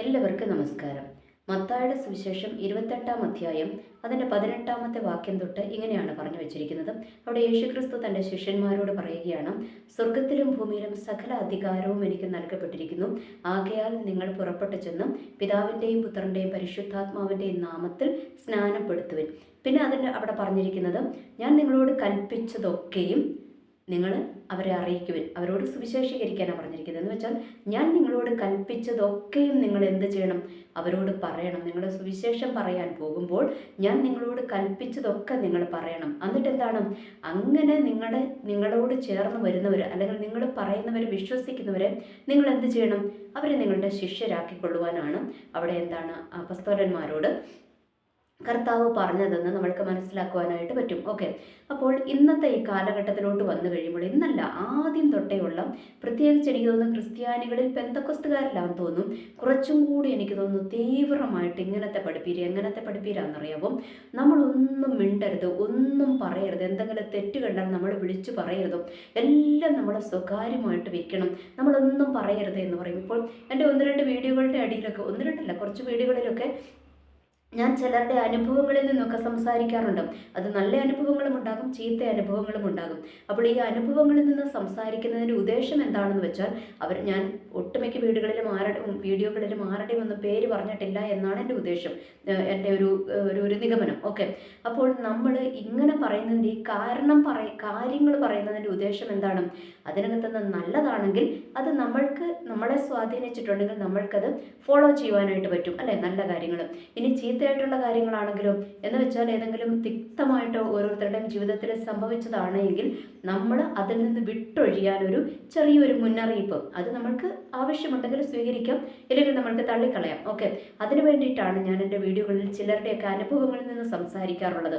എല്ലാവർക്കും നമസ്കാരം. മത്തായുടെ സുവിശേഷം ഇരുപത്തെട്ടാം അധ്യായം അതിന്റെ പതിനെട്ടാമത്തെ വാക്യം തൊട്ട് ഇങ്ങനെയാണ് പറഞ്ഞു വെച്ചിരിക്കുന്നത്. അവിടെ യേശുക്രിസ്തു തന്റെ ശിഷ്യന്മാരോട് പറയുകയാണ് സ്വർഗത്തിലും ഭൂമിയിലും സകല അധികാരവും എനിക്ക് നൽകപ്പെട്ടിരിക്കുന്നു. ആകയാൽ നിങ്ങൾ പുറപ്പെട്ടു ചെന്ന് പിതാവിന്റെയും പുത്രന്റെയും പരിശുദ്ധാത്മാവിന്റെയും നാമത്തിൽ സ്നാനപ്പെടുത്തുവിൻ. പിന്നെ അതിന്റെ അവിടെ പറഞ്ഞിരിക്കുന്നത് ഞാൻ നിങ്ങളോട് കൽപ്പിച്ചതൊക്കെയും നിങ്ങൾ അവരെ അറിയിക്കുവിൻ. അവരോട് സുവിശേഷീകരിക്കാനാണ് പറഞ്ഞിരിക്കുന്നത്. എന്ന് വെച്ചാൽ ഞാൻ നിങ്ങളോട് കൽപ്പിച്ചതൊക്കെയും നിങ്ങൾ എന്ത് ചെയ്യണം? അവരോട് പറയണം. നിങ്ങൾ സുവിശേഷം പറയാൻ പോകുമ്പോൾ ഞാൻ നിങ്ങളോട് കൽപ്പിച്ചതൊക്കെ നിങ്ങൾ പറയണം. എന്നിട്ട് എന്താണ്? അങ്ങനെ നിങ്ങളുടെ നിങ്ങളോട് ചേർന്ന് വരുന്നവർ അല്ലെങ്കിൽ നിങ്ങൾ പറയുന്നവർ വിശ്വസിക്കുന്നവരെ നിങ്ങൾ എന്ത് ചെയ്യണം? അവരെ നിങ്ങളുടെ ശിഷ്യരാക്കിക്കൊള്ളുവാനാണ് അവിടെ എന്താണ് അപസ്തോലന്മാരോട് കർത്താവ് പറഞ്ഞതെന്ന് നമ്മൾക്ക് മനസ്സിലാക്കുവാനായിട്ട് പറ്റും. ഓക്കെ. അപ്പോൾ ഇന്നത്തെ ഈ കാലഘട്ടത്തിലോട്ട് വന്നു കഴിയുമ്പോൾ ഇന്നല്ല ആദ്യം തൊട്ടേയുള്ള പ്രത്യേകിച്ച് എനിക്ക് തോന്നുന്നു ക്രിസ്ത്യാനികളിൽ പെന്തക്കൊസ്തുകാരിലാന്ന് തോന്നും. കുറച്ചും കൂടി എനിക്ക് തോന്നുന്നു തീവ്രമായിട്ട് ഇങ്ങനത്തെ പഠിപ്പീര് എങ്ങനത്തെ പഠിപ്പീരാന്നറിയാവും? നമ്മളൊന്നും മിണ്ടരുത് ഒന്നും പറയരുത്. എന്തെങ്കിലും തെറ്റ് കണ്ടാൽ നമ്മൾ വിളിച്ചു പറയരുത്. എല്ലാം നമ്മൾ സ്വകാര്യമായിട്ട് വെക്കണം. നമ്മളൊന്നും പറയരുത് എന്ന് പറയും. ഇപ്പോൾ എന്റെ ഒന്ന് രണ്ട് വീഡിയോകളുടെ അടിയിലൊക്കെ ഒന്ന് രണ്ടല്ല കുറച്ച് വീഡിയോകളിലൊക്കെ ഞാൻ ചിലരുടെ അനുഭവങ്ങളിൽ നിന്നൊക്കെ സംസാരിക്കാറുണ്ട്. അത് നല്ല അനുഭവങ്ങളും ഉണ്ടാകും ചീത്ത അനുഭവങ്ങളും ഉണ്ടാകും. അപ്പോൾ ഈ അനുഭവങ്ങളിൽ നിന്ന് സംസാരിക്കുന്നതിന്റെ ഉദ്ദേശം എന്താണെന്ന് വെച്ചാൽ അവർ ഞാൻ ഒട്ടുമിക്ക വീടുകളിലും ആരുടെ വീഡിയോകളിലും ആരുടെയും ഒന്നും പേര് പറഞ്ഞിട്ടില്ല എന്നാണ് എന്റെ ഉദ്ദേശം. എന്റെ ഒരു ഒരു ഒരു നിഗമനം. ഓക്കെ. അപ്പോൾ നമ്മൾ ഇങ്ങനെ പറയുന്നതിന്റെ ഈ കാരണം പറയ കാര്യങ്ങൾ പറയുന്നതിന്റെ ഉദ്ദേശം എന്താണ്? അതിനകത്തുനിന്ന് നല്ലതാണെങ്കിൽ അത് നമ്മൾക്ക് നമ്മളെ സ്വാധീനിച്ചിട്ടുണ്ടെങ്കിൽ നമ്മൾക്കത് ഫോളോ ചെയ്യുവാനായിട്ട് പറ്റും അല്ലേ? നല്ല കാര്യങ്ങൾ. ഇനി ചീത്തയായിട്ടുള്ള കാര്യങ്ങളാണെങ്കിലും എന്ന് വെച്ചാൽ ഏതെങ്കിലും തിക്തമായിട്ട് ഓരോരുത്തരുടെയും ജീവിതത്തിൽ സംഭവിച്ചതാണെങ്കിൽ നമ്മൾ അതിൽ നിന്ന് വിട്ടൊഴിയാൻ ഒരു ചെറിയൊരു മുന്നറിയിപ്പ് അത് നമ്മൾക്ക് ആവശ്യമുണ്ടെങ്കിൽ സ്വീകരിക്കാം ഇല്ലെങ്കിൽ നമ്മൾക്ക് തള്ളിക്കളയാം. ഓക്കെ. അതിനു വേണ്ടിയിട്ടാണ് ഞാൻ എന്റെ വീഡിയോകളിൽ ചിലരുടെയൊക്കെ അനുഭവങ്ങളിൽ നിന്ന് സംസാരിക്കാറുള്ളത്.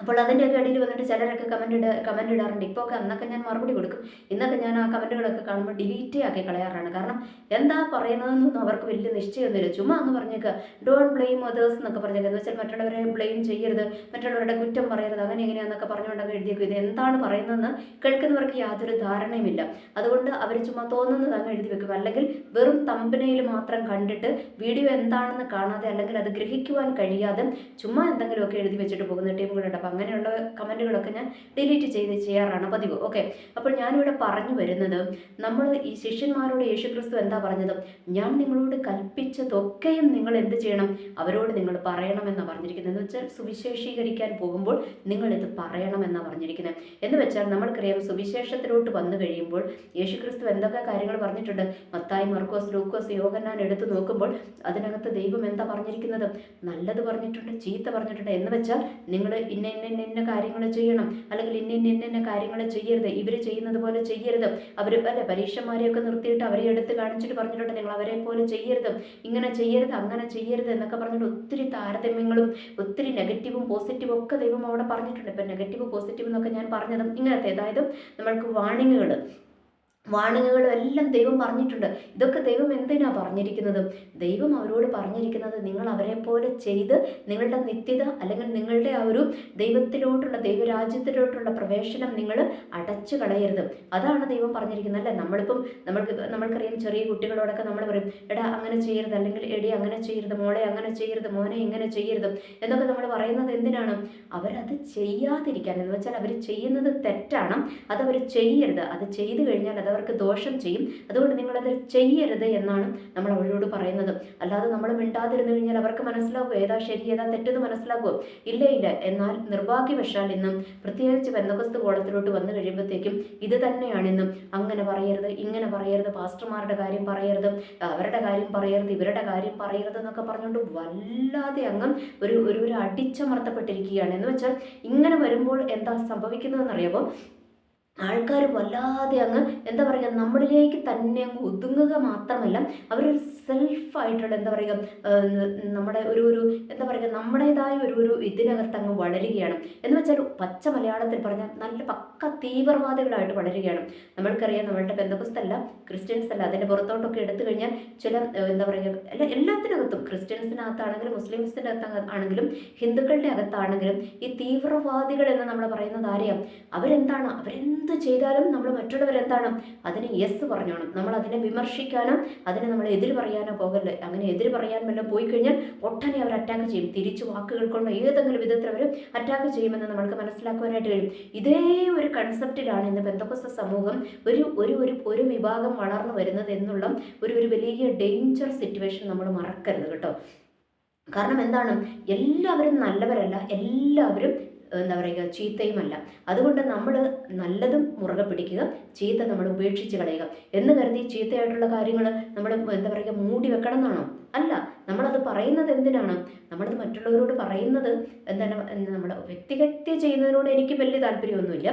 അപ്പോൾ അതിന്റെയൊക്കെ ഇടയിൽ വന്നിട്ട് ചിലരൊക്കെ കമന്റ് ഇട കമന്റ് ഇടാറുണ്ട്. ഇപ്പോൾ ഒക്കെ അന്നൊക്കെ ഞാൻ മറുപടി കൊടുക്കും. ഇന്നൊക്കെ ഞാൻ ആ കമന്റുകളൊക്കെ കാണുമ്പോൾ ഡിലീറ്റ് ആക്കി കളയാറാണ്. കാരണം എന്താ പറയുന്നതെന്നൊന്നും അവർക്ക് വലിയ നിശ്ചയമൊന്നുമില്ല ചുമ്മാ എന്ന് പറഞ്ഞേക്കുക ഡോണ്ട് ബ്ലെയിം അതേഴ്സ് എന്നൊക്കെ പറഞ്ഞേക്കുക എന്ന് വെച്ചാൽ മറ്റുള്ളവരെ ബ്ലെയിം ചെയ്യരുത്. മറ്റുള്ളവരുടെ കുറ്റം പറയരുത്. അങ്ങനെ എങ്ങനെയാണെന്നൊക്കെ പറഞ്ഞുകൊണ്ടൊക്കെ എഴുതിയേക്കും. ഇത് എന്താണ് പറയുന്നതെന്ന് കേൾക്കുന്നവർക്ക് യാതൊരു ധാരണയുമില്ല. അതുകൊണ്ട് അവർ ചുമ്മാ തോന്നുന്നത് അങ്ങ് എഴുതി വെക്കും. അല്ലെങ്കിൽ വെറും തമ്പനയിൽ മാത്രം കണ്ടിട്ട് വീഡിയോ എന്താണെന്ന് കാണാതെ അല്ലെങ്കിൽ അത് ഗ്രഹിക്കുവാൻ കഴിയാതെ ചുമ്മാ എന്തെങ്കിലുമൊക്കെ എഴുതി വെച്ചിട്ട് പോകുന്ന ടീമുകളുണ്ട്. അപ്പോൾ അങ്ങനെയുള്ള കമന്റുകളൊക്കെ ഞാൻ ഡിലീറ്റ് ചെയ്ത് ചെയ്യാറാണ് പതിവ്. ഓക്കെ. അപ്പോൾ ഞാനിവിടെ പറഞ്ഞു വരുന്നത് നമ്മൾ ഈ ശിഷ്യന്മാരോട് യേശുക്രിസ്തു എന്താ പറഞ്ഞത്? ഞാൻ നിങ്ങളോട് കൽപ്പിച്ചതൊക്കെയും നിങ്ങൾ എന്ത് ചെയ്യണം? അവരോട് നിങ്ങൾ പറയണമെന്നാണ് പറഞ്ഞിരിക്കുന്നത്. എന്ന് വെച്ചാൽ സുവിശേഷീകരിക്കാൻ പോകുമ്പോൾ നിങ്ങൾ ഇത് പറയണമെന്നാണ് പറഞ്ഞിരിക്കുന്നത്. എന്ന് വെച്ചാൽ നമ്മൾക്കറിയാം സുവിശേഷത്തിലോട്ട് വന്നു കഴിയുമ്പോൾ യേശുക്രിസ്തു എന്തൊക്കെ കാര്യങ്ങൾ പറഞ്ഞിട്ടുണ്ട്? മത്തായി മർക്കോസ് ലൂക്കോസ് യോഗന്നാൻ എടുത്തു നോക്കുമ്പോൾ അതിനകത്ത് ദൈവം എന്താ പറഞ്ഞിരിക്കുന്നത്? നല്ലത് പറഞ്ഞിട്ടുണ്ട് ചീത്ത പറഞ്ഞിട്ടുണ്ട് എന്ന് വെച്ചാൽ നിങ്ങൾ ഇന്ന ഇന്ന ഇന്ന ഇന്ന കാര്യങ്ങൾ ചെയ്യണം. അല്ലെങ്കിൽ ഇന്ന കാര്യങ്ങൾ ചെയ്യരുത്. ഇവർ ചെയ്യുന്നത് പോലെ ചെയ്യരുത്. അവർ അല്ലെ പരീക്ഷന്മാരെയൊക്കെ നിർത്തിയിട്ട് അവരെ എടുത്ത് കാണിച്ചിട്ട് പറഞ്ഞിട്ടുണ്ട് നിങ്ങൾ അവരെ പോലെ ചെയ്യരുത്. ഇങ്ങനെ ചെയ്യരുത് അങ്ങനെ ചെയ്യരുത് എന്നൊക്കെ പറഞ്ഞിട്ട് ഒത്തിരി താരതമ്യങ്ങളും ഒത്തിരി നെഗറ്റീവും പോസിറ്റീവും ഒക്കെ ദൈവം അവിടെ പറഞ്ഞിട്ടുണ്ട്. ഇപ്പം നെഗറ്റീവ് പോസിറ്റീവ് എന്നൊക്കെ ഞാൻ പറഞ്ഞത് ഇങ്ങനത്തെ അതായത് നമ്മൾക്ക് വാണിങ്ങുകൾ വാണിങ്ങുകളും എല്ലാം ദൈവം പറഞ്ഞിട്ടുണ്ട്. ഇതൊക്കെ ദൈവം എന്തിനാ പറഞ്ഞിരിക്കുന്നത്? ദൈവം അവരോട് പറഞ്ഞിരിക്കുന്നത് നിങ്ങൾ അവരെ പോലെ ചെയ്ത് നിങ്ങളുടെ നിത്യത അല്ലെങ്കിൽ നിങ്ങളുടെ ആ ഒരു ദൈവത്തിലോട്ടുള്ള ദൈവരാജ്യത്തിലോട്ടുള്ള പ്രവേശനം നിങ്ങൾ അടച്ചു കളയരുത്. അതാണ് ദൈവം പറഞ്ഞിരിക്കുന്നത് അല്ലേ? നമ്മളിപ്പം നമ്മൾക്ക് നമ്മൾക്കറിയാം ചെറിയ കുട്ടികളോടൊക്കെ നമ്മൾ പറയും എടാ അങ്ങനെ ചെയ്യരുത്. അല്ലെങ്കിൽ എടി അങ്ങനെ ചെയ്യരുത്. മോളെ അങ്ങനെ ചെയ്യരുത്. മോനെ ഇങ്ങനെ ചെയ്യരുത്. എന്നൊക്കെ നമ്മൾ പറയുന്നത് എന്തിനാണ്? അവരത് ചെയ്യാതിരിക്കാൻ. എന്ന് വെച്ചാൽ അവർ ചെയ്യുന്നത് തെറ്റാണ്. അതവർ ചെയ്യരുത്. അത് ചെയ്തു കഴിഞ്ഞാൽ അത് അവർക്ക് ദോഷം ചെയ്യും. അതുകൊണ്ട് നിങ്ങളത് ചെയ്യരുത് എന്നാണ് നമ്മൾ അവരോട് പറയുന്നത്. അല്ലാതെ നമ്മൾ മിണ്ടാതിരുന്നു കഴിഞ്ഞാൽ അവർക്ക് മനസ്സിലാകും ഏതാ ശരി ഏതാ തെറ്റെന്ന് മനസ്സിലാകുമോ ഇല്ല ഇല്ല. എന്നാൽ നിർഭാഗ്യവശാൽ ഇന്നും പ്രത്യേകിച്ച് ബന്ധകസ്തു കോളത്തിലോട്ട് വന്നു കഴിയുമ്പോഴത്തേക്കും ഇത് തന്നെയാണിന്നും അങ്ങനെ പറയരുത് ഇങ്ങനെ പറയരുത് പാസ്റ്റർമാരുടെ കാര്യം പറയരുത് അവരുടെ കാര്യം പറയരുത് ഇവരുടെ കാര്യം പറയരുത് എന്നൊക്കെ പറഞ്ഞുകൊണ്ട് വല്ലാതെ അങ്ങ് ഒരു ഒരു ഒരു അടിച്ചമർത്തപ്പെട്ടിരിക്കുകയാണ്. എന്ന് വെച്ചാൽ ഇങ്ങനെ വരുമ്പോൾ എന്താ സംഭവിക്കുന്നതെന്നറിയാമോ? ആൾക്കാർ വല്ലാതെ അങ്ങ് എന്താ പറയുക നമ്മളിലേക്ക് തന്നെ അങ്ങ് ഒതുങ്ങുക മാത്രമല്ല അവരൊരു സെൽഫായിട്ടുള്ള എന്താ പറയുക നമ്മുടെ ഒരു ഒരു എന്താ പറയുക നമ്മുടേതായ ഒരു ഒരു ഇതിനകത്ത് അങ്ങ് വളരുകയാണ്. എന്ന് വെച്ചാൽ പച്ച മലയാളത്തിൽ പറഞ്ഞാൽ നല്ല പക്ക തീവ്രവാദികളായിട്ട് വളരുകയാണ്. നമ്മൾക്കറിയാം നമ്മളുടെ ബന്ധപുസ്തല്ല ക്രിസ്ത്യൻസ് അല്ല അതിന്റെ പുറത്തോട്ടൊക്കെ എടുത്തു കഴിഞ്ഞാൽ ചില എന്താ പറയുക എല്ലാ എല്ലാത്തിനകത്തും ക്രിസ്ത്യൻസിനകത്താണെങ്കിലും മുസ്ലിംസിന്റെ അകത്ത് ആണെങ്കിലും ഹിന്ദുക്കളുടെ അകത്താണെങ്കിലും ഈ തീവ്രവാദികൾ എന്ന് നമ്മൾ പറയുന്നത് ആരെയാണ് അവരെന്താണ്? അവരെന്ത് എന്ത് ചെയ്താലും നമ്മൾ മറ്റുള്ളവരെന്താണ്? അതിന് യെസ് പറഞ്ഞോണം. നമ്മൾ അതിനെ വിമർശിക്കാനോ അതിനെ നമ്മൾ എതിര് പറയാനോ പോകല്ലേ. അങ്ങനെ എതിര് പറയാൻ വല്ലതും പോയി കഴിഞ്ഞാൽ ഒട്ടനെ അവർ അറ്റാക്ക് ചെയ്യും. തിരിച്ചു വാക്കുകൾ കൊണ്ട് ഏതെങ്കിലും വിധത്തിൽ അവർ അറ്റാക്ക് ചെയ്യുമെന്ന് നമ്മൾക്ക് മനസ്സിലാക്കുവാനായിട്ട് കഴിയും. ഇതേ ഒരു കൺസെപ്റ്റിലാണ് ഇന്ന് ബന്ധക്കോസ്ത സമൂഹം ഒരു ഒരു ഒരു ഒരു വിഭാഗം വളർന്നു വരുന്നത് എന്നുള്ള ഒരു ഒരു വലിയ ഡേഞ്ചർ സിറ്റുവേഷൻ നമ്മൾ മറക്കരുത് കേട്ടോ. കാരണം എന്താണ്? എല്ലാവരും നല്ലവരല്ല. എല്ലാവരും എന്താ പറയുക ചീത്തയുമല്ല. അതുകൊണ്ട് നമ്മൾ നല്ലതും മുറുകെ പിടിക്കുക ചീത്ത നമ്മൾ ഉപേക്ഷിച്ച് കളയുക. എന്ന് കരുതി ചീത്തയായിട്ടുള്ള കാര്യങ്ങൾ നമ്മൾ എന്താ പറയുക മൂടി വെക്കണം എന്നാണോ അല്ല. നമ്മളത് പറയുന്നത് എന്തിനാണ്? നമ്മളത് മറ്റുള്ളവരോട് പറയുന്നത് എന്താണ്? നമ്മൾ വ്യക്തിഹത്യ ചെയ്യുന്നതിനോട് എനിക്ക് വലിയ താല്പര്യമൊന്നുമില്ല.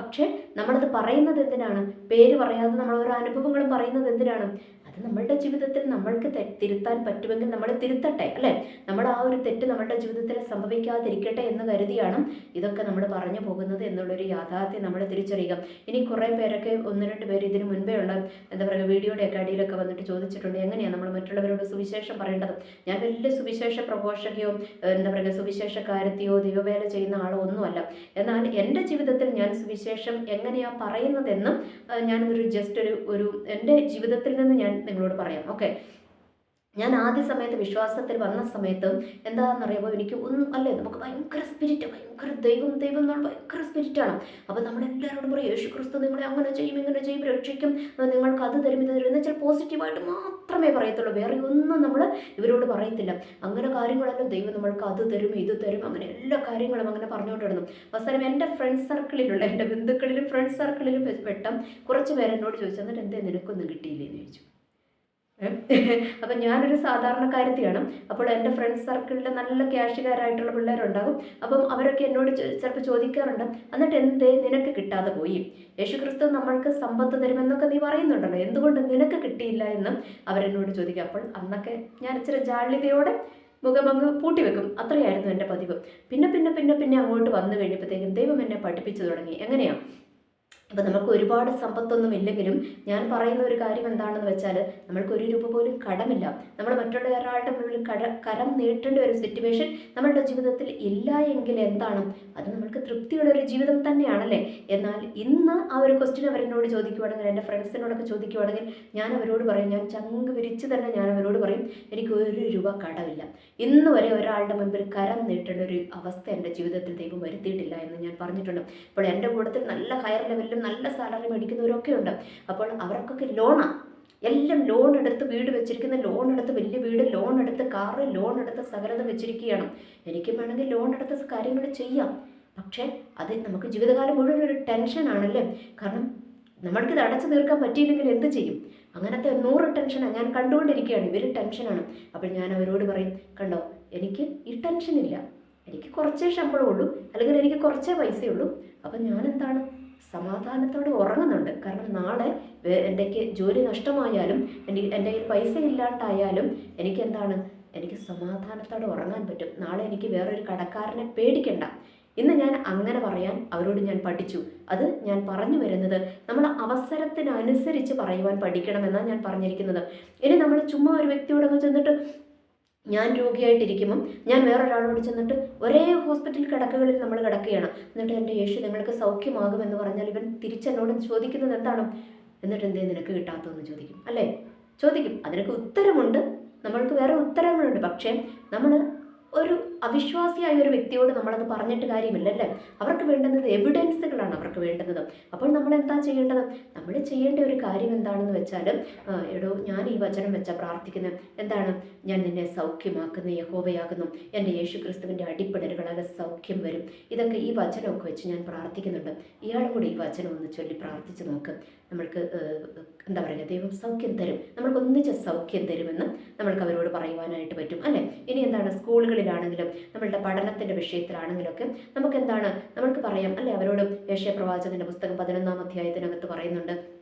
പക്ഷേ നമ്മളത് പറയുന്നത് എന്തിനാണ്? പേര് പറയാതെ നമ്മൾ ഓരോ അനുഭവങ്ങളും പറയുന്നത് എന്തിനാണ്? അത് നമ്മളുടെ ജീവിതത്തിൽ നമ്മൾക്ക് തിരുത്താൻ പറ്റുമെങ്കിൽ നമ്മൾ തിരുത്തട്ടെ അല്ലേ? നമ്മൾ ആ ഒരു തെറ്റ് നമ്മളുടെ ജീവിതത്തിൽ സംഭവിക്കാതിരിക്കട്ടെ എന്ന് കരുതിയാണ് ഇതൊക്കെ നമ്മൾ പറഞ്ഞു പോകുന്നത് എന്നുള്ളൊരു യാഥാർത്ഥ്യം നമ്മൾ തിരിച്ചറിയുക. ഇനി കുറേ പേരൊക്കെ ഒന്ന് രണ്ട് പേര് ഇതിനു മുൻപേ ഉള്ള എന്താ പറയുക വീഡിയോയുടെ ഒക്കെ അടിയിലൊക്കെ വന്നിട്ട് ചോദിച്ചിട്ടുണ്ട് എങ്ങനെയാണ് നമ്മൾ മറ്റുള്ളവരോട് സുവിശേഷം പറയേണ്ടത് ഞാൻ വലിയ സുവിശേഷ പ്രഘോഷകയോ എന്താ പറയുക സുവിശേഷക്കാരത്തെയോ ദൈവവേല ചെയ്യുന്ന ആളോ ഒന്നുമല്ല. എന്നാൽ എന്റെ ജീവിതത്തിൽ ഞാൻ സുവിശേഷം എങ്ങനെയാണ് പറയുന്നതെന്നും ഞാനൊരു ജസ്റ്റ് ഒരു ഒരു എന്റെ ജീവിതത്തിൽ നിന്ന് ഞാൻ നിങ്ങളോട് പറയാം. ഓക്കെ ഞാൻ ആദ്യ സമയത്ത് വിശ്വാസത്തിൽ വന്ന സമയത്ത് എന്താണെന്ന് അറിയുമ്പോൾ എനിക്ക് ഒന്നും അല്ലേ നമുക്ക് ഭയങ്കര സ്പിരിറ്റ് ഭയങ്കര ദൈവം ദൈവം എന്നുള്ള ഭയങ്കര സ്പിരിറ്റാണ് അപ്പോൾ നമ്മളെല്ലാവരോടും പറയും യേശു ക്രിസ്തു നിങ്ങളെ അങ്ങനെ ചെയ്യും ഇങ്ങനെ ചെയ്യും രക്ഷിക്കും. നിങ്ങൾക്ക് അത് തരും ഇത് തരും. എന്നുവെച്ചാൽ പോസിറ്റീവായിട്ട് മാത്രമേ പറയത്തുള്ളൂ. വേറെ ഒന്നും നമ്മൾ ഇവരോട് പറയത്തില്ല. അങ്ങനെ കാര്യങ്ങളെല്ലാം ദൈവം നമ്മൾക്ക് അത് തരും ഇത് തരും അങ്ങനെ എല്ലാ കാര്യങ്ങളും അങ്ങനെ പറഞ്ഞുകൊണ്ടിരുന്നു. അവസാനം എന്റെ ഫ്രണ്ട് സർക്കിളിലുള്ള എന്റെ ബന്ധുക്കളിലും ഫ്രണ്ട് സർക്കിളിലും പെട്ട കുറച്ച് പേരെന്നോട് ചോദിച്ചു എന്നിട്ട് എന്തേ നിനക്കൊന്നും കിട്ടിയില്ലേ എന്ന് ചോദിച്ചു. അപ്പം ഞാനൊരു സാധാരണക്കാരത്തിയാണ്. അപ്പോൾ എന്റെ ഫ്രണ്ട് സർക്കിളിൽ നല്ല ക്യാഷുകാരായിട്ടുള്ള പിള്ളേരുണ്ടാകും. അപ്പം അവരൊക്കെ എന്നോട് ചിലപ്പോൾ ചോദിക്കാറുണ്ട്. എന്നിട്ട് എന്തേ? നിനക്ക് കിട്ടാതെ പോയി. യേശുക്രിസ്തു നമ്മൾക്ക് സമ്പത്ത് തരുമെന്നൊക്കെ നീ പറയുന്നുണ്ടല്ലോ. എന്തുകൊണ്ട് നിനക്ക് കിട്ടിയില്ല എന്ന് അവരെന്നോട് ചോദിക്കുക അപ്പോൾ അന്നൊക്കെ ഞാൻ ഇച്ചിരി ജാള്യതയോടെ മുഖമങ്ങ് പൂട്ടിവെക്കും. അത്രയായിരുന്നു എന്റെ പതിവ്. പിന്നെ പിന്നെ പിന്നെ പിന്നെ അങ്ങോട്ട് വന്നു കഴിഞ്ഞപ്പോഴത്തേക്കും ദൈവം എന്നെ പഠിപ്പിച്ചു തുടങ്ങി. എങ്ങനെയാണ് അപ്പോൾ നമുക്ക് ഒരുപാട് സമ്പത്തൊന്നും ഇല്ലെങ്കിലും ഞാൻ പറയുന്ന ഒരു കാര്യം എന്താണെന്ന് വെച്ചാൽ നമ്മൾക്ക് ഒരു രൂപ പോലും കടമില്ല. നമ്മൾ മറ്റുള്ള ഒരാളുടെ മുന്നിൽ കട കരം നീട്ടേണ്ട ഒരു സിറ്റുവേഷൻ നമ്മളുടെ ജീവിതത്തിൽ ഇല്ല എങ്കിൽ എന്താണ്? അത് നമ്മൾക്ക് തൃപ്തിയുള്ള ഒരു ജീവിതം തന്നെയാണല്ലേ? എന്നാൽ ഇന്ന് ആ ഒരു ക്വസ്റ്റ്യൻ അവരെന്നോട് ചോദിക്കുവാണെങ്കിൽ എന്റെ ഫ്രണ്ട്സിനോടൊക്കെ ചോദിക്കുവാണെങ്കിൽ ഞാൻ അവരോട് പറയും ഞാൻ ചങ്ക് വിരിച്ച് തന്നെ ഞാൻ അവരോട് പറയും എനിക്ക് ഒരു രൂപ കടമില്ല. ഇന്ന് വരെ ഒരാളുടെ മുൻപിൽ കരം നീട്ടേണ്ട ഒരു അവസ്ഥ എന്റെ ജീവിതത്തിൽ ദൈവം വരുത്തിയിട്ടില്ല എന്ന് ഞാൻ പറഞ്ഞിട്ടുണ്ട്. ഇപ്പോൾ എന്റെ കൂട്ടത്തിൽ നല്ല ഹയർ ലെവലിലും നല്ല സാലറി മേടിക്കുന്നവരൊക്കെ ഉണ്ട്. അപ്പോൾ അവർക്കൊക്കെ ലോണാണ് എല്ലാം ലോൺ എടുത്ത് വീട് വെച്ചിരിക്കുന്ന ലോൺ എടുത്ത് വലിയ വീട് ലോൺ എടുത്ത് കാറ് ലോൺ എടുത്ത് സകലതും വെച്ചിരിക്കുകയാണ്. എനിക്കും വേണമെങ്കിൽ ലോൺ എടുത്ത് കാര്യങ്ങൾ ചെയ്യാം. പക്ഷേ അത് നമുക്ക് ജീവിതകാലം മുഴുവൻ ഒരു ടെൻഷനാണല്ലേ കാരണം നമ്മൾക്കിത് അടച്ചു തീർക്കാൻ പറ്റിയില്ലെങ്കിൽ എന്ത് ചെയ്യും? അങ്ങനത്തെ നൂറ് ടെൻഷനാണ് ഞാൻ കണ്ടുകൊണ്ടിരിക്കുകയാണ്. ഇവർ ടെൻഷനാണ് അപ്പോൾ ഞാൻ അവരോട് പറയും കണ്ടോ എനിക്ക് ഈ ടെൻഷനില്ല എനിക്ക് കുറച്ചേ ശമ്പളമുള്ളൂ. അല്ലെങ്കിൽ എനിക്ക് കുറച്ചേ പൈസയുള്ളൂ. അപ്പം ഞാൻ എന്താണ് സമാധാനത്തോടെ ഉറങ്ങുന്നുണ്ട്. കാരണം നാളെ എന്റെക്ക് ജോലി നഷ്ടമായാലും എനിക്ക് എന്റെ കയ്യിൽ പൈസ ഇല്ലാണ്ടായാലും എനിക്ക് എന്താണ് എനിക്ക് സമാധാനത്തോടെ ഉറങ്ങാൻ പറ്റും. നാളെ എനിക്ക് വേറൊരു കടക്കാരനെ പേടിക്കണ്ട. ഇന്ന് ഞാൻ അങ്ങനെ പറയാൻ അവരോട് ഞാൻ പഠിച്ചു. അത് ഞാൻ പറഞ്ഞു വരുന്നത് നമ്മൾ അവസരത്തിനനുസരിച്ച് പറയുവാൻ പഠിക്കണമെന്നാണ് ഞാൻ പറഞ്ഞിരിക്കുന്നത്. ഇനി നമ്മൾ ചുമ്മാ ഒരു വ്യക്തിയോടൊന്ന് ചെന്നിട്ട് ഞാൻ രോഗിയായിട്ടിരിക്കുമ്പം ഞാൻ വേറൊരാളോട് ചെന്നിട്ട് ഒരേ ഹോസ്പിറ്റൽ കിടക്കുകളിൽ നമ്മൾ കിടക്കുകയാണ്. എന്നിട്ട് എന്റെ യേശു നിങ്ങൾക്ക് സൗഖ്യമാകുമെന്ന് പറഞ്ഞാൽ ഇവൻ തിരിച്ചെന്നോട് ചോദിക്കുന്നത് എന്താണ്? എന്നിട്ട് എന്തേ നിനക്ക് കിട്ടാത്തതെന്ന് ചോദിക്കും. അല്ലേ? ചോദിക്കും. അതിനൊക്കെ ഉത്തരമുണ്ട്. നമ്മൾക്ക് വേറെ ഉത്തരങ്ങളുണ്ട്. പക്ഷേ നമ്മൾ ഒരു അവിശ്വാസിയായ ഒരു വ്യക്തിയോട് നമ്മളത് പറഞ്ഞിട്ട് കാര്യമില്ലല്ലേ? അവർക്ക് വേണ്ടുന്നത് എവിഡൻസുകളാണ് അവർക്ക് വേണ്ടുന്നത്. അപ്പോൾ നമ്മൾ എന്താ ചെയ്യേണ്ടത്? നമ്മൾ ചെയ്യേണ്ട ഒരു കാര്യം എന്താണെന്ന് വെച്ചാൽ എടോ ഞാൻ ഈ വചനം വെച്ചാൽ പ്രാർത്ഥിക്കുന്നത് എന്താണ്? ഞാൻ നിന്നെ സൗഖ്യമാക്കുന്ന യഹോവയാകുന്നു. എന്റെ യേശു ക്രിസ്തുവിന്റെ അടിപ്പിടലുകളാൽ സൗഖ്യം വരും. ഇതൊക്കെ ഈ വചനമൊക്കെ വെച്ച് ഞാൻ പ്രാർത്ഥിക്കുന്നുണ്ട്. ഇയാളും കൂടി ഈ വചനം ഒന്ന് ചൊല്ലി പ്രാർത്ഥിച്ച് നോക്ക്. നമ്മൾക്ക് എന്താ പറയുക ദൈവം സൗഖ്യം തരും. നമ്മൾക്ക് ഒന്നിച്ച് സൗഖ്യം തരുമെന്ന് നമ്മൾക്ക് അവരോട് പറയുവാനായിട്ട് പറ്റും അല്ലേ? ഇനി എന്താണ്? സ്കൂളുകളിലാണെങ്കിലും നമ്മളുടെ പഠനത്തിന്റെ വിഷയത്തിലാണെങ്കിലൊക്കെ നമുക്ക് എന്താണ് നമുക്ക് പറയാം. അല്ലെ? അവരോട് യേശയ പ്രവാചകന്റെ പുസ്തകം പതിനൊന്നാം അധ്യായത്തിനകത്ത് പറയുന്നുണ്ട്.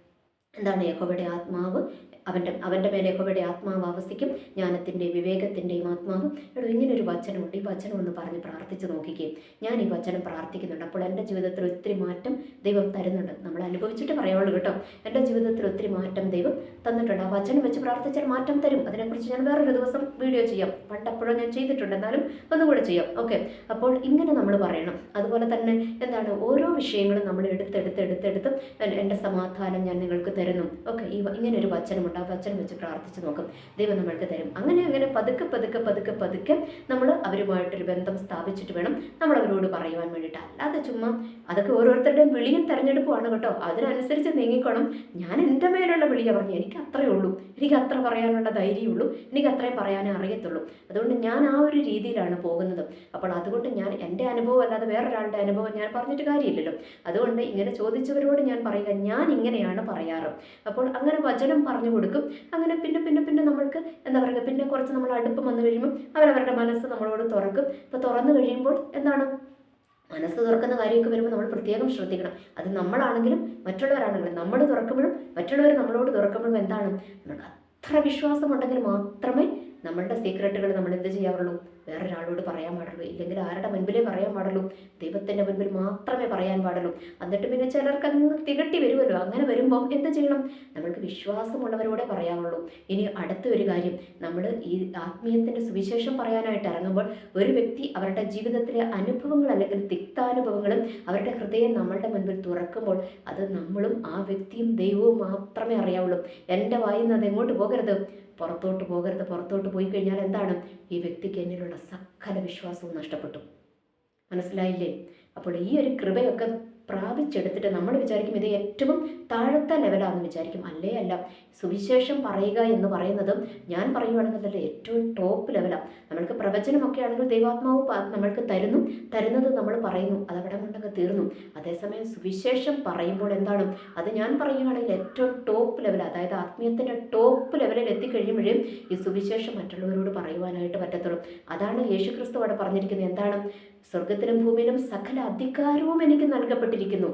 എന്താണ് യഹോവയുടെ ആത്മാവ്? അവന്റെ അവന്റെ മേലെ യഹോവയുടെ ആത്മാവ് ആവസിക്കും ജ്ഞാനത്തിന്റെയും വിവേകത്തിന്റെയും ആത്മാവ്. എടോ ഇങ്ങനൊരു വചനമുണ്ട്. ഈ വചനം ഒന്ന് പറഞ്ഞ് പ്രാർത്ഥിച്ച് നോക്കിക്കുകയും ഞാൻ ഈ വചനം പ്രാർത്ഥിക്കുന്നുണ്ട്. അപ്പോൾ എന്റെ ജീവിതത്തിൽ ഒത്തിരി മാറ്റം ദൈവം തരുന്നുണ്ട്. നമ്മൾ അനുഭവിച്ചിട്ട് പറയാവുള്ളൂ കേട്ടോ. എന്റെ ജീവിതത്തിൽ ഒത്തിരി മാറ്റം ദൈവം തന്നിട്ടുണ്ട്. ആ വചനം വെച്ച് പ്രാർത്ഥിച്ചാൽ മാറ്റം തരും. അതിനെക്കുറിച്ച് ഞാൻ വേറൊരു ദിവസം വീഡിയോ ചെയ്യാം. പണ്ടപ്പോഴോ ഞാൻ ചെയ്തിട്ടുണ്ട്. എന്നാലും ഒന്നുകൂടെ ചെയ്യാം. ഓക്കെ. അപ്പോൾ ഇങ്ങനെ നമ്മൾ പറയണം. അതുപോലെ തന്നെ എന്താണ്? ഓരോ വിഷയങ്ങളും നമ്മൾ എടുത്തെടുത്ത് എടുത്തെടുത്ത് എന്റെ സമാധാനം ഞാൻ നിങ്ങൾക്ക് തരുന്നു. ഓക്കെ ഈ ഇങ്ങനെ ഒരു വചനമുണ്ട്. ആ വചനം വെച്ച് പ്രാർത്ഥിച്ച് നോക്കും. ദൈവം നമ്മൾക്ക് തരും. അങ്ങനെ അങ്ങനെ പതുക്കെ പതുക്കെ പതുക്കെ പതുക്കെ നമ്മൾ അവരുമായിട്ടൊരു ബന്ധം സ്ഥാപിച്ചിട്ട് വേണം നമ്മൾ അവരോട് പറയുവാൻ വേണ്ടിയിട്ട്. അല്ലാതെ ചുമ്മാ അതൊക്കെ ഓരോരുത്തരുടെയും വിളിയും തെരഞ്ഞെടുപ്പുമാണ് കേട്ടോ. അതിനനുസരിച്ച് നീങ്ങിക്കോണം. ഞാൻ എന്റെ മേലുള്ള വിളിയാണ് പറഞ്ഞു എനിക്ക് അത്രയേ ഉള്ളൂ. എനിക്ക് അത്ര പറയാനുള്ള ധൈര്യമുള്ളൂ എനിക്ക് അത്രയും പറയാനേ അറിയത്തുള്ളൂ. അതുകൊണ്ട് ഞാൻ ആ ഒരു രീതിയിലാണ് പോകുന്നത്. അപ്പോൾ അതുകൊണ്ട് ഞാൻ എന്റെ അനുഭവം അല്ലാതെ വേറൊരാളുടെ അനുഭവം ഞാൻ പറഞ്ഞിട്ട് കാര്യമില്ലല്ലോ. അതുകൊണ്ട് ഇങ്ങനെ ചോദിച്ചവരോട് ഞാൻ പറയുക ഞാൻ ഇങ്ങനെയാണ് പറയാറ്. അപ്പോൾ അങ്ങനെ വചനം പറഞ്ഞു കൊടുക്കും. അങ്ങനെ പിന്നെ പിന്നെ പിന്നെ നമ്മൾക്ക് എന്താ പറയുക പിന്നെ കുറച്ച് നമ്മൾ അടുപ്പം വന്നു കഴിയുമ്പോൾ അവരവരുടെ മനസ്സ് നമ്മളോട് തുറക്കും. അപ്പോൾ തുറന്നു കഴിയുമ്പോൾ എന്താണ്? മനസ്സ് തുറക്കുന്ന കാര്യമൊക്കെ വരുമ്പോൾ നമ്മൾ പ്രത്യേകം ശ്രദ്ധിക്കണം. അത് നമ്മളാണെങ്കിലും മറ്റുള്ളവരാണെങ്കിലും നമ്മൾ തുറക്കുമ്പോഴും മറ്റുള്ളവർ നമ്മളോട് തുറക്കുമ്പോഴും എന്താണ്? നമുക്ക് അത്ര വിശ്വാസമുണ്ടെങ്കിൽ മാത്രമേ നമ്മളുടെ സീക്രട്ടുകൾ നമ്മൾ എന്ത് ചെയ്യാറുള്ളൂ വേറൊരാളോട് പറയാൻ പാടുള്ളൂ. ഇല്ലെങ്കിൽ ആരുടെ മുൻപിലേ പറയാൻ പാടുള്ളൂ? ദൈവത്തിന്റെ മുൻപിൽ മാത്രമേ പറയാൻ പാടുള്ളൂ. എന്നിട്ട് പിന്നെ ചിലർക്ക് അങ്ങ് തികട്ടി വരുമല്ലോ. അങ്ങനെ വരുമ്പം എന്ത് ചെയ്യണം? നമ്മൾക്ക് വിശ്വാസമുള്ളവരോടെ പറയാവുള്ളൂ ഇനി അടുത്ത ഒരു കാര്യം. നമ്മൾ ഈ ആത്മീയത്തിന്റെ സുവിശേഷം പറയാനായിട്ട് ഇറങ്ങുമ്പോൾ ഒരു വ്യക്തി അവരുടെ ജീവിതത്തിലെ അനുഭവങ്ങൾ അല്ലെങ്കിൽ തിക്താനുഭവങ്ങളും അവരുടെ ഹൃദയം നമ്മളുടെ മുൻപിൽ തുറക്കുമ്പോൾ അത് നമ്മളും ആ വ്യക്തിയും ദൈവവും മാത്രമേ അറിയാവുള്ളൂ. എന്റെ വായിൽ നിന്ന് അത് എങ്ങോട്ട് പോകരുത്? പുറത്തോട്ട് പോകരുത് പുറത്തോട്ട് പോയി കഴിഞ്ഞാൽ എന്താണ്? ഈ വ്യക്തിക്ക് എന്നിലുള്ള സകല വിശ്വാസവും നഷ്ടപ്പെട്ടു. മനസ്സിലായില്ലേ? അപ്പോൾ ഈ ഒരു കൃപയൊക്കെ പ്രാപിച്ചെടുത്തിട്ട് നമ്മൾ വിചാരിക്കും ഇത് ഏറ്റവും താഴത്തെ ലെവലാണെന്ന് വിചാരിക്കും. അല്ലേ അല്ല. സുവിശേഷം പറയുക എന്ന് പറയുന്നത് ഞാൻ പറയുവാണെങ്കിൽ ഏറ്റവും ടോപ്പ് ലെവലാണ് നമ്മൾക്ക് പ്രവചനമൊക്കെ ആണെങ്കിൽ ദൈവാത്മാവ് നമ്മൾക്ക് തരുന്നു. തരുന്നത് നമ്മൾ പറയുന്നു. അതവിടെ കൊണ്ടങ്ങ് തീർന്നു. അതേസമയം സുവിശേഷം പറയുമ്പോൾ എന്താണ്? അത് ഞാൻ പറയുകയാണെങ്കിൽ ഏറ്റവും ടോപ്പ് ലെവൽ അതായത് ആത്മീയത്തിന്റെ ടോപ്പ് ലെവലിൽ എത്തിക്കഴിയുമ്പോഴേ ഈ സുവിശേഷം മറ്റുള്ളവരോട് പറയുവാനായിട്ട് പറ്റത്തുള്ളൂ. അതാണ് യേശുക്രിസ്തു അവിടെ പറഞ്ഞിരിക്കുന്നത്. എന്താണ്? സ്വർഗത്തിലും ഭൂമിയിലും സകല അധികാരവും എനിക്ക് നൽകപ്പെട്ടിരിക്കുന്നു.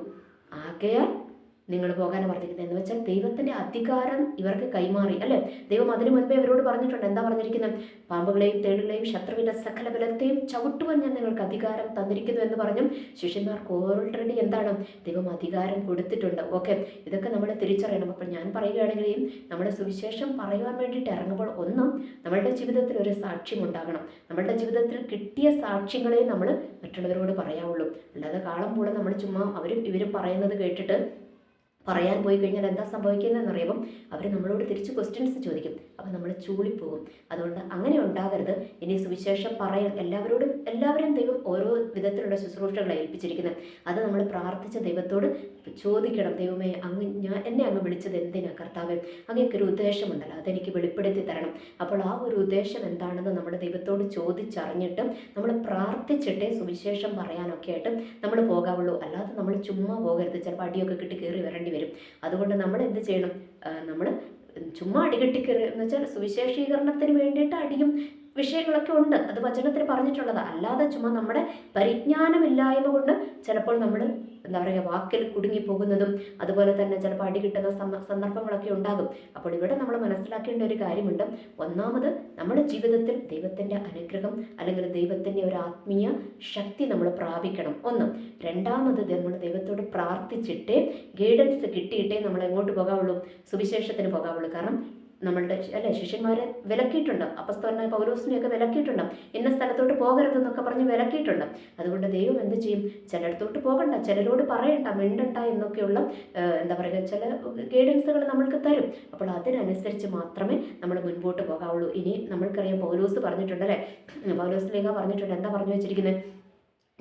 ആകയാൽ നിങ്ങൾ പോകാൻ പറഞ്ഞിരിക്കുന്നത്. എന്ന് വെച്ചാൽ ദൈവത്തിന്റെ അധികാരം ഇവർക്ക് കൈമാറി. അല്ലേ? ദൈവം അതിനു മുൻപേ ഇവരോട് പറഞ്ഞിട്ടുണ്ട്. എന്താ പറഞ്ഞിരിക്കുന്നത്? പാമ്പുകളെയും തേടുകളെയും ശത്രുവിന്റെ സകല ബലത്തെയും ചവിട്ടുവാൻ ഞാൻ നിങ്ങൾക്ക് അധികാരം തന്നിരിക്കുന്നു എന്ന് പറഞ്ഞും ശിഷ്യന്മാർക്ക് ഓൾറെഡി എന്താണ്? ദൈവം അധികാരം കൊടുത്തിട്ടുണ്ട്. ഓക്കെ ഇതൊക്കെ നമ്മൾ തിരിച്ചറിയണം. അപ്പോൾ ഞാൻ പറയുകയാണെങ്കിൽ ഈ നമ്മുടെ സുവിശേഷം പറയുവാൻ വേണ്ടിയിട്ട് ഇറങ്ങുമ്പോൾ ഒന്നും നമ്മളുടെ ജീവിതത്തിൽ ഒരു സാക്ഷ്യം ഉണ്ടാകണം. നമ്മളുടെ ജീവിതത്തിൽ കിട്ടിയ സാക്ഷ്യങ്ങളെ നമ്മൾ മറ്റുള്ളവരോട് പറയാവുള്ളൂ. അല്ലാതെ കാളം പോലെ നമ്മൾ ചുമ്മാ അവരും ഇവരും പറയുന്നത് കേട്ടിട്ട് പറയാൻ പോയി കഴിഞ്ഞാൽ എന്താ സംഭവിക്കുന്നതെന്ന് അറിയുമ്പം അവർ നമ്മളോട് തിരിച്ച് ക്വസ്റ്റ്യൻസ് ചോദിക്കും. അപ്പം നമ്മൾ ചൂളിപ്പോകും. അതുകൊണ്ട് അങ്ങനെ ഉണ്ടാകരുത് ഇനി സുവിശേഷം പറയാൻ എല്ലാവരോടും എല്ലാവരും ദൈവം ഓരോ വിധത്തിലുള്ള ശുശ്രൂഷകളെ ഏൽപ്പിച്ചിരിക്കുന്നത്. അത് നമ്മൾ പ്രാർത്ഥിച്ച ദൈവത്തോട് ചോദിക്കണം ദൈവമേ അങ്ങ് ഞാൻ എന്നെ അങ്ങ് വിളിച്ചത് എന്തിനാണ് കർത്താവ്? അങ്ങേക്ക് ഒരു ഉദ്ദേശമുണ്ടല്ലോ അതെനിക്ക് വെളിപ്പെടുത്തി തരണം. അപ്പോൾ ആ ഒരു ഉദ്ദേശം എന്താണെന്ന് നമ്മുടെ ദൈവത്തോട് ചോദിച്ചറിഞ്ഞിട്ട് നമ്മൾ പ്രാർത്ഥിച്ചിട്ടേ സുവിശേഷം പറയാനൊക്കെ ആയിട്ട് നമ്മൾ പോകാവുള്ളൂ. അല്ലാതെ നമ്മൾ ചുമ്മാ പോകരുത് ചിലപ്പോൾ അടിയൊക്കെ കിട്ടി കയറി വരേണ്ടി വരും. അതുകൊണ്ട് നമ്മൾ എന്ത് ചെയ്യണം? നമ്മൾ ചുമ്മാ അടികെട്ടി കയറി എന്ന് വെച്ചാൽ സുവിശേഷീകരണത്തിന് വേണ്ടിയിട്ട് അടിയും വിഷയങ്ങളൊക്കെ ഉണ്ട്. അത് വചനത്തിൽ പറഞ്ഞിട്ടുള്ളത്. അല്ലാതെ ചുമ്മാ നമ്മുടെ പരിജ്ഞാനമില്ലായ്മ കൊണ്ട് ചിലപ്പോൾ നമ്മൾ എന്താ പറയുക വാക്കിൽ കുടുങ്ങിപ്പോകുന്നതും അതുപോലെ തന്നെ ചിലപ്പോൾ അടി കിട്ടുന്ന സന്ദർഭങ്ങളൊക്കെ ഉണ്ടാകും. അപ്പോൾ ഇവിടെ നമ്മൾ മനസ്സിലാക്കേണ്ട ഒരു കാര്യമുണ്ട്. ഒന്നാമത് നമ്മുടെ ജീവിതത്തിൽ ദൈവത്തിന്റെ അനുഗ്രഹം അല്ലെങ്കിൽ ദൈവത്തിന്റെ ഒരു ആത്മീയ ശക്തി നമ്മൾ പ്രാപിക്കണം. ഒന്ന്. രണ്ടാമത് നമ്മൾ ദൈവത്തോട് പ്രാർത്ഥിച്ചിട്ടേ ഗൈഡൻസ് കിട്ടിയിട്ടേ നമ്മൾ എങ്ങോട്ട് പോകാവുള്ളൂ? സുവിശേഷത്തിന് പോകാവുള്ളൂ. കാരണം നമ്മളുടെ അല്ലെ ശിഷ്യന്മാരെ വിലക്കിയിട്ടുണ്ട്. അപ്പസ്തോലനായ പൗരോസിനെയൊക്കെ വിലക്കിയിട്ടുണ്ട്. ഇന്ന സ്ഥലത്തോട്ട് പോകരുതെന്നൊക്കെ പറഞ്ഞ് വിലക്കിയിട്ടുണ്ട്. അതുകൊണ്ട് ദൈവം എന്ത് ചെയ്യും? ചിലയിടത്തോട്ട് പോകണ്ട ചിലരോട് പറയണ്ട മിണ്ടണ്ട എന്നൊക്കെയുള്ള എന്താ പറയുക ചില ഗൈഡൻസുകൾ നമ്മൾക്ക് തരും. അപ്പോൾ അതിനനുസരിച്ച് മാത്രമേ നമ്മൾ മുൻപോട്ട് പോകാവുള്ളൂ. ഇനി നമ്മൾക്കറിയാം പൗലോസ് പറഞ്ഞിട്ടുണ്ട് അല്ലേ? പൗലോസ് ലേഖ പറഞ്ഞിട്ടുണ്ട്. എന്താ പറഞ്ഞു വെച്ചിരിക്കുന്നത്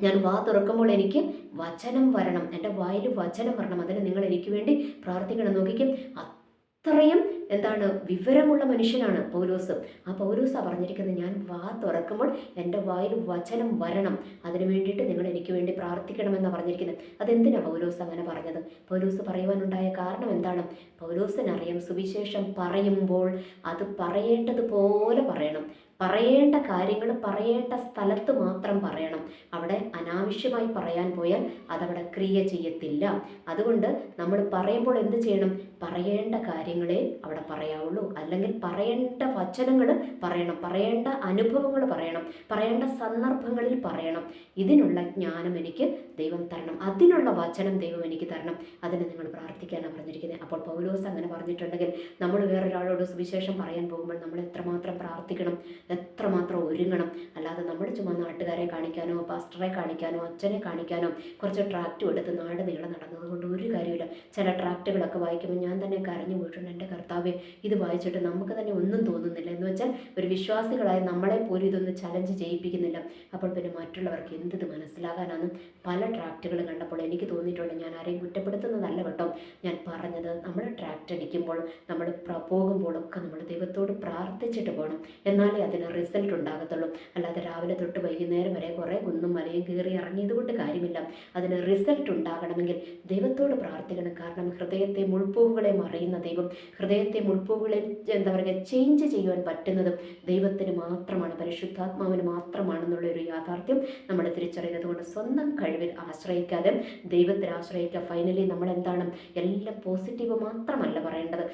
ഞാൻ വാ തുറക്കുമ്പോൾ എനിക്ക് വചനം വരണം. എന്റെ വായിൽ വചനം വരണം. അതിന് നിങ്ങൾ എനിക്ക് വേണ്ടി പ്രാർത്ഥിക്കണം. നോക്കിക്കും. അത്രയും എന്താണ്? വിവരമുള്ള മനുഷ്യനാണ് പൗലോസ്. ആ പൗലോസ് പറഞ്ഞിരിക്കുന്നത് ഞാൻ വാ തുറക്കുമ്പോൾ എന്റെ വായിൽ വചനം വരണം. അതിനു വേണ്ടിയിട്ട് നിങ്ങൾ എനിക്ക് വേണ്ടി പ്രാർത്ഥിക്കണമെന്നാണ് പറഞ്ഞിരിക്കുന്നത്. അതെന്തിനാണ് പൗലോസ് അങ്ങനെ പറഞ്ഞത്? പൗലോസ് പറയുവാനുണ്ടായ കാരണം എന്താണ്? പൗലോസിനറിയാം സുവിശേഷം പറയുമ്പോൾ അത് പറയേണ്ടതുപോലെ പറയണം. പറയേണ്ട കാര്യങ്ങൾ പറയേണ്ട സ്ഥലത്ത് മാത്രം പറയണം. അവിടെ അനാവശ്യമായി പറയാൻ പോയാൽ അതവിടെ ക്രിയ ചെയ്യത്തില്ല. അതുകൊണ്ട് നമ്മൾ പറയുമ്പോൾ എന്ത് ചെയ്യണം? പറയേണ്ട കാര്യങ്ങളെ അവിടെ പറയാവുള്ളൂ. അല്ലെങ്കിൽ പറയേണ്ട വചനങ്ങൾ പറയണം. പറയേണ്ട അനുഭവങ്ങൾ പറയണം. പറയേണ്ട സന്ദർഭങ്ങളിൽ പറയണം. ഇതിനുള്ള ജ്ഞാനം എനിക്ക് ദൈവം തരണം. അതിനുള്ള വചനം ദൈവം എനിക്ക് തരണം. അതിന് നിങ്ങൾ പ്രാർത്ഥിക്കാനാണ് പറഞ്ഞിരിക്കുന്നത്. അപ്പോൾ പൗലോസ് അങ്ങനെ പറഞ്ഞിട്ടുണ്ടെങ്കിൽ നമ്മൾ വേറൊരാളോട് സുവിശേഷം പറയാൻ പോകുമ്പോൾ നമ്മൾ എത്രമാത്രം പ്രാർത്ഥിക്കണം? എത്രമാത്രം ഒരുങ്ങണം. അല്ലാതെ നമ്മൾ ചുമ്മാ നാട്ടുകാരെ കാണിക്കാനോ പാസ്റ്ററെ കാണിക്കാനോ അച്ഛനെ കാണിക്കാനോ കുറച്ച് ട്രാക്റ്റും എടുത്ത് നാട് നീളം നടന്നത് കൊണ്ട് ഒരു കാര്യമില്ല ചില ട്രാക്റ്റുകളൊക്കെ വായിക്കുമ്പോൾ ഞാൻ തന്നെ കരഞ്ഞു പോയിട്ടുണ്ട് എന്റെ കർത്താവെ ഇത് വായിച്ചിട്ട് നമുക്ക് തന്നെ ഒന്നും തോന്നുന്നില്ല. എന്ന് വെച്ചാൽ ഒരു വിശ്വാസികളായ നമ്മളെ പോലും ഇതൊന്ന് ചലഞ്ച് ചെയ്യിപ്പിക്കുന്നില്ല. അപ്പോൾ പിന്നെ മറ്റുള്ളവർക്ക് എന്തിത് മനസ്സിലാകാനാണ് പല ട്രാക്റ്റുകൾ കണ്ടപ്പോൾ എനിക്ക് തോന്നിയിട്ടുണ്ട് ഞാൻ ആരെയും കുറ്റപ്പെടുത്തുന്നതല്ല കേട്ടോ. ഞാൻ പറഞ്ഞത് നമ്മൾ ട്രാക്റ്റ് അടിക്കുമ്പോൾ നമ്മൾ പോകുമ്പോഴൊക്കെ നമ്മൾ ദൈവത്തോട് പ്രാർത്ഥിച്ചിട്ട് പോകണം എന്നാലേ അതിന് റിസൾട്ട് ഉണ്ടാകത്തുള്ളൂ. അല്ലാതെ രാവിലെ തൊട്ട് വൈകുന്നേരം വരെ കുറേ കുന്നും മലയും കയറി ഇറങ്ങിയത് കൊണ്ട് കാര്യമില്ല. അതിന് റിസൾട്ട് ഉണ്ടാകണമെങ്കിൽ ദൈവത്തോട് പ്രാർത്ഥിക്കണം. കാരണം ഹൃദയത്തെ മുൾപ്പൂവുകളെ മറിയുന്ന ദൈവം ഹൃദയത്തെ മുൾപ്പൂവുകളെ എന്താ പറയുക ചേഞ്ച് ചെയ്യുവാൻ പറ്റുന്നതും ദൈവത്തിന് മാത്രമാണ് പരിശുദ്ധാത്മാവിന് മാത്രമാണെന്നുള്ള ഒരു യാഥാർത്ഥ്യം നമ്മൾ തിരിച്ചറിയുന്നത് കൊണ്ട് സ്വന്തം കഴിവിൽ ആശ്രയിക്കാതെ ദൈവത്തിൽ ആശ്രയിക്കുക. ഫൈനലി നമ്മൾ എന്താണ് എല്ലാം പോസിറ്റീവ് മാത്രമല്ല പറയേണ്ടത്.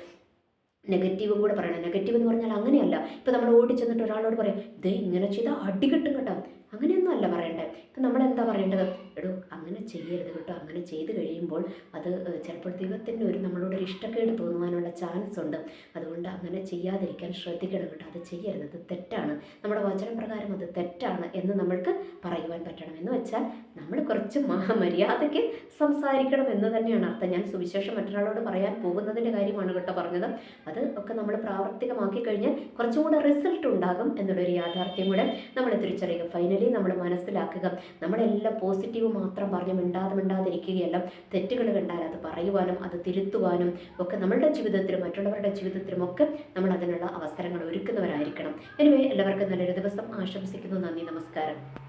നെഗറ്റീവും കൂടെ പറയണം. നെഗറ്റീവ് എന്ന് പറഞ്ഞാൽ അങ്ങനെയല്ല. ഇപ്പം നമ്മൾ ഓടി ചെന്നിട്ട് ഒരാളോട് പറയാം ദേ ഇങ്ങനെ ചെയ്താൽ അടികിട്ടും കേട്ടോ. അങ്ങനെയൊന്നും അല്ല പറയേണ്ടത് ഇപ്പം നമ്മൾ എന്താ പറയേണ്ടത്? എടോ അങ്ങനെ ചെയ്യരുത് കേട്ടോ. അങ്ങനെ ചെയ്ത് കഴിയുമ്പോൾ അത് ചിലപ്പോൾ ദൈവത്തിന്റെ ഒരു നമ്മളോട് ഒരു ഇഷ്ടക്കേട് തോന്നുവാനുള്ള ചാൻസ് ഉണ്ട്. അതുകൊണ്ട് അങ്ങനെ ചെയ്യാതിരിക്കാൻ ശ്രദ്ധിക്കണം കേട്ടോ. അത് ചെയ്യരുത്. അത് തെറ്റാണ്. നമ്മുടെ വചനപ്രകാരം അത് തെറ്റാണ് എന്ന് നമ്മൾക്ക് പറയുവാൻ പറ്റണം. എന്ന് വെച്ചാൽ നമ്മൾ കുറച്ച് മഹാമര്യാദയ്ക്ക് മര്യാദയ്ക്ക് സംസാരിക്കണം എന്ന് തന്നെയാണ് അർത്ഥം. ഞാൻ സുവിശേഷം മറ്റൊരാളോട് പറയാൻ പോകുന്നതിന്റെ കാര്യമാണ് കേട്ടോ പറഞ്ഞത്. അത് ഒക്കെ നമ്മൾ പ്രാവർത്തികമാക്കി കഴിഞ്ഞാൽ കുറച്ചും കൂടെ റിസൾട്ട് ഉണ്ടാകും എന്നുള്ളൊരു യാഥാർത്ഥ്യം കൂടെ നമ്മൾ തിരിച്ചറിയുക. ഫൈനലി നമ്മൾ മനസ്സിലാക്കുക. നമ്മളെല്ലാം പോസിറ്റീവ് മാത്രം പറഞ്ഞ് മിണ്ടാതെ മിണ്ടാതിരിക്കുകയല്ല. തെറ്റുകൾ കണ്ടാൽ അത് പറയുവാനും അത് തിരുത്തുവാനും ഒക്കെ നമ്മളുടെ ജീവിതത്തിലും മറ്റുള്ളവരുടെ ജീവിതത്തിലും ഒക്കെ നമ്മൾ അതിനുള്ള അവസരങ്ങൾ ഒരുക്കുന്നവരായിരിക്കണം. എനിവേ എല്ലാവർക്കും നല്ലൊരു ദിവസം. ആശംസിക്കുന്നു. നന്ദി. നമസ്കാരം.